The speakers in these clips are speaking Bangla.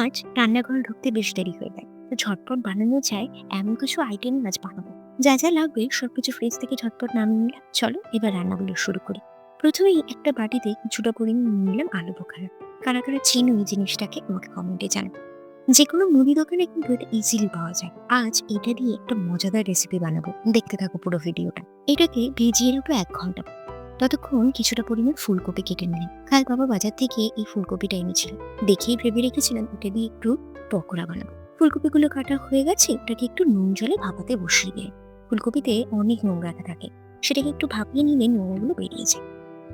আজ রান্নাঘরে ঢুকতে বেশ দেরি হয়ে যায়। তো ঝটপট বানানো যায় এমন কিছু আইটেম আজ বানাবো। যা যা লাগবে সবকিছু ফ্রিজ থেকে ঝটপট নামিয়ে চলো এবার রান্নাগুলো শুরু করি। প্রথমেই একটা বাটিতে কিছুটা পরিমাণ নিলাম আলু বোখারা। কারা কারা চিনো এই জিনিসটাকে আমাকে কমেন্টে জানাবে যে কোনো মুদি দোকানে কিন্তু এটা ইজিলি পাওয়া যায়। আজ এটা দিয়ে একটা মজাদার রেসিপি বানাবো। দেখতে থাকো পুরো ভিডিওটা এটাকে ভিজিয়ে রাখব এক ঘণ্টা। ততক্ষণ কিছুটা পরিমাণ ফুলকপি কেটে নিলাম কাল বাবা বাজার থেকে এই ফুলকপিটা এনেছিল দেখেই ভেবে রেখেছিলাম এটা দিয়ে একটু পকোড়া বানাবো। ফুলকপিগুলো কাটা হয়ে গেছে ওটাকে একটু নুন জলে ভাপাতে বসিয়ে দিই ফুলকপিতে অনেক নোংরাটা থাকে। সেটাকে একটু ভাপিয়ে নিলে নোংরাগুলো বেরিয়ে যায়।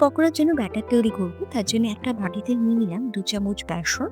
পকোড়ার জন্য ব্যাটার তৈরি করব, তার জন্য একটা বাটিতে নিয়ে নিলাম দু চামচ বেসন,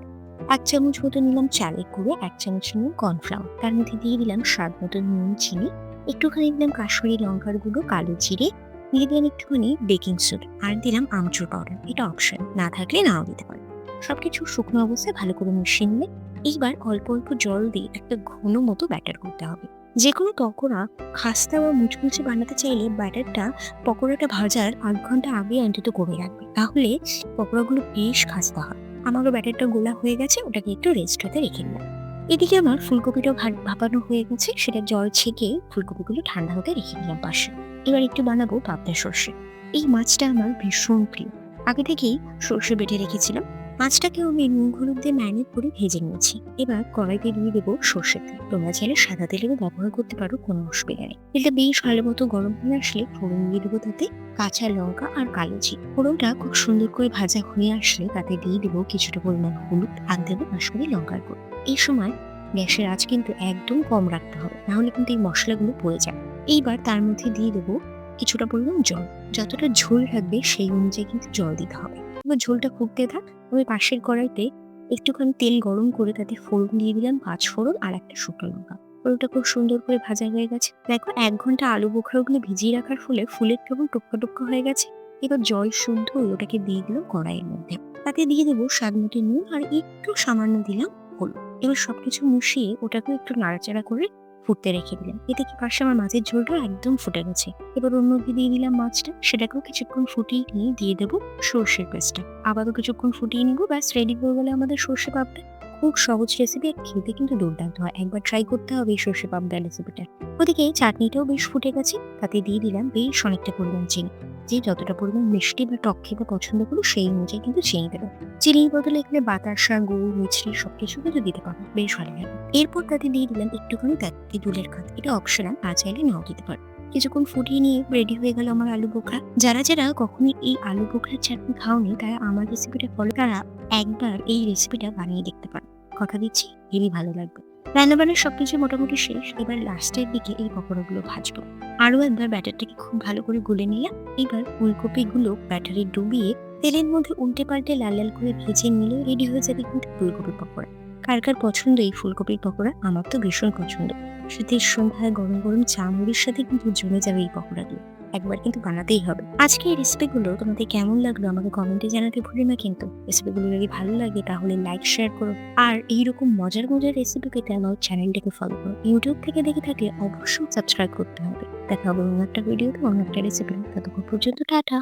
এক চামচ মতো নিলাম চালের গুঁড়ো, এক চামচ নিলাম কর্নফ্লাওয়ার। তার মধ্যে দিয়ে দিলাম স্বাদ মতো নুন, চিনি, একটুখানি দিলাম কাশ্মীরি লঙ্কার গুঁড়ো, কালো জিরে দিয়ে দিলাম একটুখানি বেকিং সোডা আর দিলাম আমচুর পাউডার এটা অপশন না থাকলে নাও দিতে পারো। সবকিছু শুকনো অবস্থায় ভালো করে মিশিয়ে নিলে এইবার অল্প অল্প জল দিয়ে একটা ঘন মতো ব্যাটার করতে হবে। যে কোনো পকোড়া খাস্তা বা মুচমুচে বানাতে চাইলে ব্যাটারটা পকোড়াটা ভাজার আধ ঘণ্টা আগে অন্তত করে রাখবে। তাহলে পকোড়াগুলো বেশ খাস্তা হয়। আমারও ব্যাটারটা গোলা হয়ে গেছে, ওটাকে একটু রেস্ট হতে রেখে দিলাম। এদিকে আমার ফুলকপিটাও ভাপানো হয়ে গেছে, সেটা জল ছেঁকে ফুলকপিগুলো ঠান্ডা হতে রেখে দিলাম পাশে। এবার একটু বানাবো পাবদা সর্ষে। এই মাছটা আমার ভীষণ প্রিয়। আগে থেকেই সর্ষে বেটে রেখেছিলাম। মাছটাকেও আমি নুন, হলুদ দিয়ে ম্যারিনেট করে ভেজে নিয়েছি। এবার কড়াইতে দিয়ে দেবো সর্ষের তেল। তোমরা চাইলে সাদা তেলেও ব্যবহার করতে পারো, কোনো অসুবিধা নেই। তেলটা বেশ ভালো মতো গরম হয়ে আসলে ফোড়ন দিয়ে দেবো তাতে কাঁচা লঙ্কা আর কালো জিরে। ফোড়নটা খুব সুন্দর করে ভাজা হয়ে আসলে তাতে দিয়ে দেবো কিছুটা পরিমাণ হলুদ। আর দেবো কাশ্মীরি লঙ্কার গুঁড়ো। এই সময় গ্যাসের আঁচ কিন্তু একদম কম রাখতে হবে, নাহলে কিন্তু এই মশলাগুলো পড়ে যাবে। এইবার তার মধ্যে দিয়ে দেবো কিছুটা পরিমাণ জল, যতটা ঝোল থাকবে সেই অনুযায়ী কিন্তু জল দিতে হবে। এবার ঝোলটা ফুটতে থাক, আমি পাশের কড়াইতে একটুখানি তেল গরম করে তাতে ফোড়ন দিয়ে দিলাম পাঁচ ফোড়ন আর একটা শুকনো লঙ্কা। ফোড়নটা খুব সুন্দর করে ভাজা হয়ে গেছে। দেখো এক ঘণ্টা আলু বোখরাগুলো ভিজিয়ে রাখার ফলে ফুলের কেমন টুকরো টুকরো হয়ে গেছে। এবার জল শুদ্ধ ওটাকে দিয়ে দিলাম কড়াইয়ের মধ্যে। তাতে দিয়ে দেবো স্বাদ মতো নুন আর একটু সামান্য দিলাম হলুদ। এবার সবকিছু মিশিয়ে ওটাকে একটু নাড়াচাড়া করে ফুটতে রেখে দিলাম। এতে কি পাশে আমার মাছের ঝোলটা একদম ফুটে গেছে। এবার অন্য দিয়ে দিলাম মাছটা। সেটাকেও কিছুক্ষণ ফুটিয়ে নিয়ে দিয়ে দেবো সর্ষের পেস্টটা। আবারও কিছুক্ষণ ফুটিয়ে নিবো, ব্যাস রেডি করে গেলে আমাদের সর্ষে পাপড়া খুব সহজ রেসিপি আর খেতে কিন্তু দুর্দান্ত হয়। একবার ট্রাই করতে হবে এই সর্ষে পাপড়া রেসিপিটা ওদিকে চাটনিটাও বেশ ফুটে গেছে। তাতে দিয়ে দিলাম বেশ অনেকটা পরিমাণ চিনি। যে যতটা পরিমাণ মিষ্টি বা টক খেতে পছন্দ করো, সেই অনুযায়ী কিন্তু চিনি দেবো। চিনির বদলে এখানে বাতাসা গুড় মিছরি সবকিছু কিন্তু দিতে পারো। বেশ ভালো লাগে। এরপর তাতে দিয়ে দিলাম একটুখানি তেঁতুলের খাত। এটা অপশনাল না চাইলে নাও দিতে পারো। কিছুক্ষণ ফুটিয়ে নিয়ে রেডি হয়ে গেল আমার আলু বোখরা। যারা যারা কখনই এই আলু বোখরার চাটনি খাওনি, তারা আমার রেসিপিটা ফলো তারা একবার এই রেসিপিটা বানিয়ে দেখতে পারো। কথা দিচ্ছি হেবি ভালো লাগবে। রান্নাবান্নার সবকিছু মোটামুটি শেষ। এবার লাস্টের দিকে এই পকোড়াগুলো ভাজবো। আরও একবার ব্যাটারটাকে খুব ভালো করে গুলে নিলাম এবার ফুলকপিগুলো ব্যাটারে ডুবিয়ে তেলের মধ্যে উল্টে পাল্টে লাল লাল করে ভেজে নিলে রেডি হয়ে যাবে কিন্তু ফুলকপির পকোড়া। কার কার পছন্দ এই ফুলকপির পকোড়া? আমার তো ভীষণ পছন্দ। শীতের সন্ধ্যায় গরম গরম চা মুড়ির সাথে কিন্তু জমে যাবে এই পকোড়াগুলো। একবার কিন্তু বানাতেই হবে। আজকে এই রেসিপিগুলো তোমাদের কেমন লাগল আমাকে কমেন্টে জানাতে ভুলি না কিন্তু। রেসিপিগুলো যদি ভালো লাগে তাহলে লাইক শেয়ার করো। আর এইরকম মজার মজার রেসিপি পেতে আমার চ্যানেলটাকে ফলো করো। ইউটিউব থেকে দেখে থাকলে অবশ্যই সাবস্ক্রাইব করতে হবে। দেখা হবে অন্য একটা ভিডিওতে অন্য একটা রেসিপি ততক্ষণ পর্যন্ত টাটা।